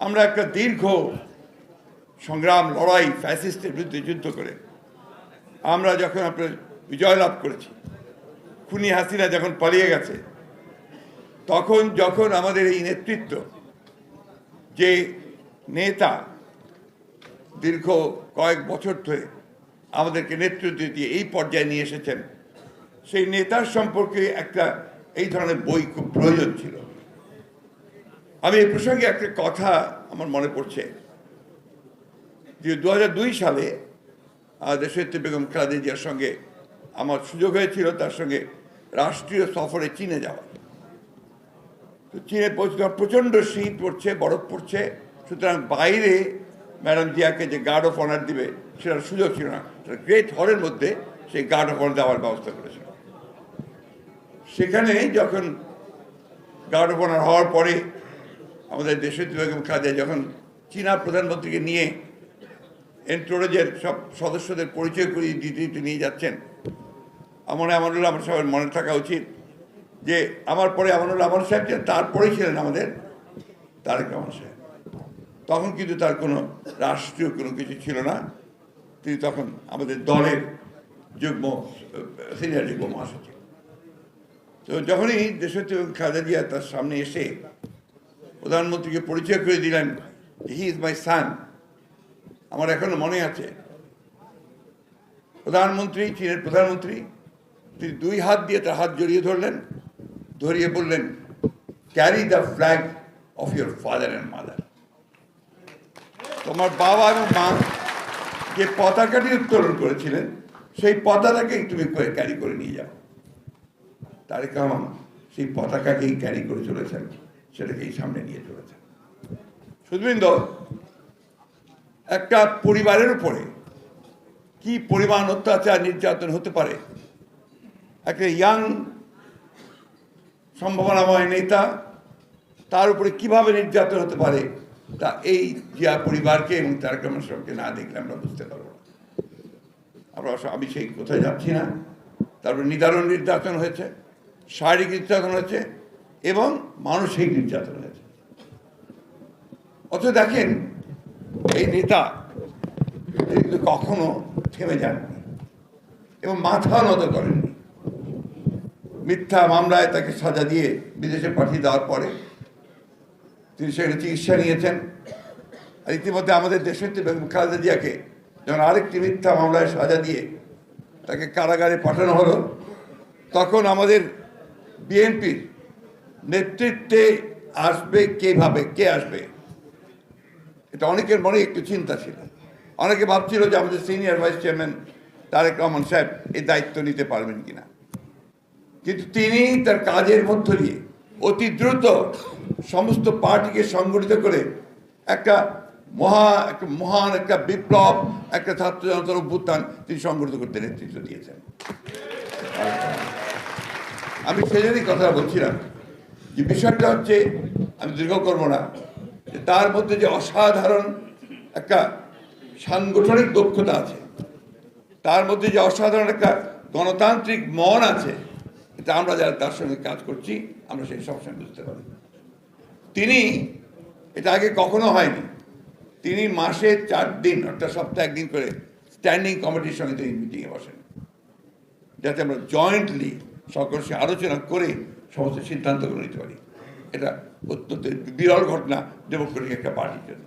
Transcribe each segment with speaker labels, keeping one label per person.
Speaker 1: আমরা একটা দীর্ঘ সংগ্রাম, লড়াই ফ্যাসিস্টের বিরুদ্ধে যুদ্ধ করে আমরা যখন আপনার বিজয় লাভ করেছি, খুনি হাসিনা যখন পালিয়ে গেছে, তখন যখন আমাদের এই নেতৃত্ব, যে নেতা দীর্ঘ কয়েক বছর ধরে আমাদেরকে নেতৃত্ব দিয়ে এই পর্যায়ে নিয়ে এসেছেন, সেই নেতার সম্পর্কে একটা, এই ধরনের বই খুব প্রয়োজন ছিল। আমি এই প্রসঙ্গে একটা কথা আমার মনে পড়ছে। যে দু হাজার দুই সালে দেশনেত্রী বেগম খালেদা জিয়ার সঙ্গে আমার সুযোগ হয়েছিল, তার সঙ্গে রাষ্ট্রীয় সফরে চীনে যাওয়া। তো চীনে পৌঁছলাম প্রচণ্ড শীত পড়ছে, বরফ পড়ছে। সুতরাং বাইরে ম্যাডাম জিয়াকে যে গার্ড অফ অনার দিবে, সেটার সুযোগ ছিল না। গ্রেট হলের মধ্যে সেই গার্ড অফ অনার দেওয়ার ব্যবস্থা করেছিল। সেখানে যখন গার্ড অফ অনার হওয়ার পরে আমাদের দেশের বেগম খালেদা যখন চীনা প্রধানমন্ত্রীকে নিয়ে এন্টোরেজের সব সদস্যদের পরিচয় করিয়ে দিতে দিতে নিয়ে যাচ্ছেন, আমার আমানুল্লাহ আমার সবার মনে থাকা উচিত যে আমার পরে আমানুল্লাহ আমার সাহেব ছিলেন তারপরেই ছিলেন আমাদের তারেক রহমান সাহেব। তখন কিন্তু তার কোনো রাষ্ট্রীয় কোনো কিছু ছিল না। তিনি তখন আমাদের দলের যুগ্ম সিনিয়র যুগ্ম মহাসচিব। তো যখনই দেশত্রী খালেদা জিয়া তার সামনে এসে প্রধানমন্ত্রীকে পরিচয় করে দিলেন হি ইজ মাই সান আমার এখনও মনে আছে। প্রধানমন্ত্রী, চীনের প্রধানমন্ত্রী, তিনি দুই হাত দিয়ে তার হাত জড়িয়ে ধরলেন, ধরিয়ে বললেন carry the flag of your father and mother তোমার বাবা এবং মা যে পতাকাটি উত্তোলন করেছিলেন, সেই পতাকাকেই তুমি ক্যারি করে নিয়ে যাও। তারেক রহমান সেই পতাকাকেই ক্যারি করে চলেছেন। সেটাকেই সামনে নিয়ে চলেছেন সুধবৃন্দ একটা পরিবারের উপরে কি পরিমাণ অত্যাচার নির্যাতন হতে পারে? একটা ইয়াং সম্ভাবনাময় নেতা তার উপরে কীভাবে নির্যাতন হতে পারে? তা এই জিয়া পরিবারকে এবং তার সবকে না দেখলে আমরা বুঝতে পারব না। আমরা আমি সেই কোথায় যাচ্ছি না। তারপরে নিদারুণ নির্যাতন হয়েছে, শারীরিক নির্যাতন হয়েছে এবং মানসিক নির্যাতন হয়েছে। অথচ দেখেন, এই নেতা কখনো থেমে যাননি এবং মাথা নত করেননি। মিথ্যা মামলায় তাকে সাজা দিয়ে বিদেশে পাঠিয়ে দেওয়ার পরে তিনি সেখানে চিকিৎসা নিয়েছেন। আর ইতিমধ্যে আমাদের দেশের খালেদা জিয়াকে যখন আরেকটি মিথ্যা মামলায় সাজা দিয়ে তাকে কারাগারে পাঠানো হলো, তখন আমাদের বিএনপির নেতৃত্বে আসবে কেভাবে কে আসবে? এটা অনেকের মনে একটু চিন্তা ছিল। অনেকে ভাবছিল যে আমাদের senior vice chairman Tarique Rahman সাহেব এই দায়িত্ব নিতে পারবেন কিনা। কিন্তু তিনি তার কাজের মধ্য দিয়ে অতি দ্রুত সমস্ত পার্টিকে সংগঠিত করে একটা মহা, একটা মহান, একটা বিপ্লব, একটা ছাত্র জনতার অভ্যুত্থান তিনি সংগঠিত করতে নেতৃত্ব দিয়েছেন। আমি সেজন্যই কথা বলছিলাম। যে বিষয়টা হচ্ছে, আমি দীর্ঘ করব না, যে তার মধ্যে যে অসাধারণ একটা সাংগঠনিক দক্ষতা আছে, তার মধ্যে যে অসাধারণ একটা গণতান্ত্রিক মন আছে, এটা আমরা যারা তার সঙ্গে কাজ করছি, আমরা সেই সব সবসময় বুঝতে পারি। তিনি, এটা আগে কখনো হয়নি, তিনি মাসে চার দিন, অর্থাৎ সপ্তাহে একদিন করে স্ট্যান্ডিং কমিটির সঙ্গে তিনি মিটিংয়ে বসেন, যাতে আমরা জয়েন্টলি সকল সে আলোচনা করে সমস্ত সিদ্ধান্তগুলো নিতে পারি। এটা অত্যন্ত বিরল ঘটনা ডেমোক্রেটিক একটা পার্টির জন্য।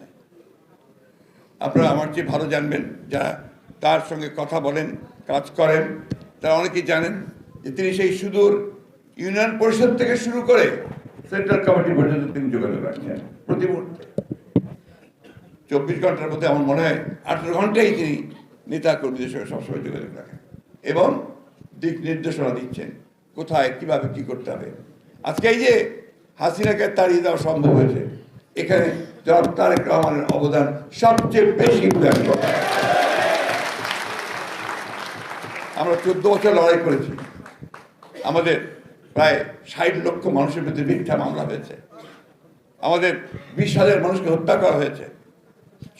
Speaker 1: আপনারা আমার চেয়ে ভালো জানবেন, যারা তার সঙ্গে কথা বলেন, কাজ করেন, তারা অনেকেই জানেন যে তিনি সেই সুদূর ইউনিয়ন পরিষদ থেকে শুরু করে সেন্ট্রাল কমিটি পর্যন্ত তিনি যোগাযোগ রাখছেন প্রতি মুহূর্তে। চব্বিশ ঘণ্টার মধ্যে আমার মনে হয় আঠেরো ঘন্টাই তিনি নেতা কর্মীদের সঙ্গে সবসময় যোগাযোগ রাখেন এবং দিক নির্দেশনা দিচ্ছেন। কোথায়, কীভাবে কি করতে হবে। আজকে এই যে হাসিনাকে তাড়িয়ে দেওয়া সম্ভব হয়েছে, এখানে তারেক রহমানের অবদান সবচেয়ে বেশি আমরা চোদ্দ বছর লড়াই করেছি। আমাদের প্রায় ষাট লক্ষ মানুষের বিরুদ্ধে মিথ্যা মামলা হয়েছে। আমাদের বিশ হাজার মানুষকে হত্যা করা হয়েছে।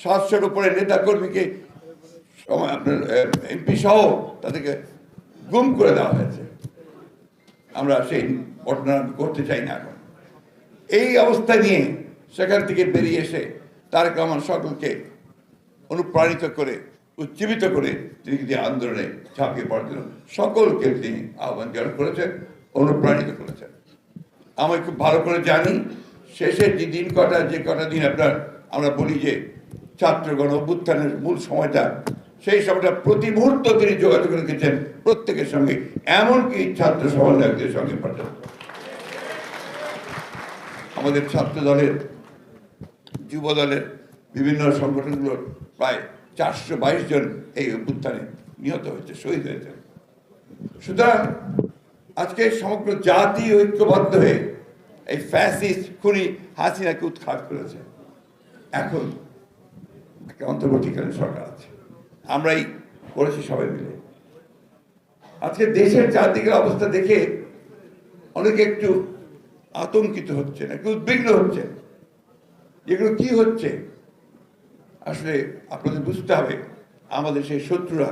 Speaker 1: সাতশোর উপরে নেতা কর্মীকে আপনার এমপি সহ তাদেরকে গুম করে দেওয়া হয়েছে। আমরা সেই ঘটনা করতে চাই না এখন। এই অবস্থা নিয়ে সেখান থেকে বেরিয়ে এসে তারেক রহমান সকলকে অনুপ্রাণিত করে, উজ্জীবিত করে তিনি কিন্তু আন্দোলনে ঝাঁপিয়ে পড়ার জন্য সকলকে তিনি আহ্বান জানান করেছেন, অনুপ্রাণিত করেছেন। আমি খুব ভালো করে জানি শেষের যে দিন কটা, যে কটা দিন আপনার, আমরা বলি যে ছাত্রগণ অভ্যুত্থানের মূল সময়টা সেই সময়টা প্রতি মুহূর্ত তিনি যোগাযোগ রেখেছেন প্রত্যেকের সঙ্গে, এমনকি ছাত্র সমন্বয়কদের সঙ্গে পর্যন্ত আমাদের ছাত্র দলের, যুব দলের বিভিন্ন সংগঠনগুলোর প্রায় চারশো বাইশ জন এই অভ্যুত্থানে নিহত হয়েছে, শহীদ হয়েছে। সুতরাং আজকে সমগ্র জাতি ঐক্যবদ্ধ হয়ে এই ফ্যাসিস্ট খুনি হাসিনাকে উৎখাত করেছে। এখন একটা অন্তর্বর্তীকালীন সরকার আছে। আমরাই করেছি সবাই মিলে। আজকে দেশের চারদিকের অবস্থা দেখে অনেকে একটু আতঙ্কিত হচ্ছে একটু উদ্বিগ্ন হচ্ছে এগুলো কি হচ্ছে? আসলে আপনাদের বুঝতে হবে, আমাদের সেই শত্রুরা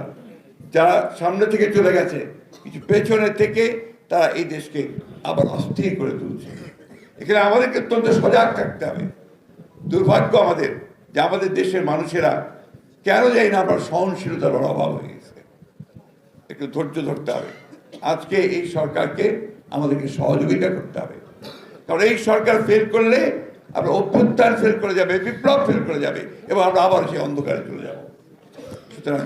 Speaker 1: যারা সামনে থেকে চলে গেছে, কিছু পেছনে থেকে তারা এই দেশকে আবার অস্থির করে তুলছে। এখানে আমাদেরকে অত্যন্ত সজাগ থাকতে হবে। দুর্ভাগ্য আমাদের যে আমাদের দেশের মানুষেরা কেন যাই না আমার সহনশীলতার অভাব হয়ে গেছে। একটু ধৈর্য ধরতে হবে। আজকে এই সরকারকে আমাদেরকে সহযোগিতা করতে হবে। কারণ এই সরকার ফেল করলে আমরা অভ্যুত্থান ফেল করে যাবে, বিপ্লব ফেল করে যাবে এবং আমরা আবার সেই অন্ধকারে চলে যাব। সুতরাং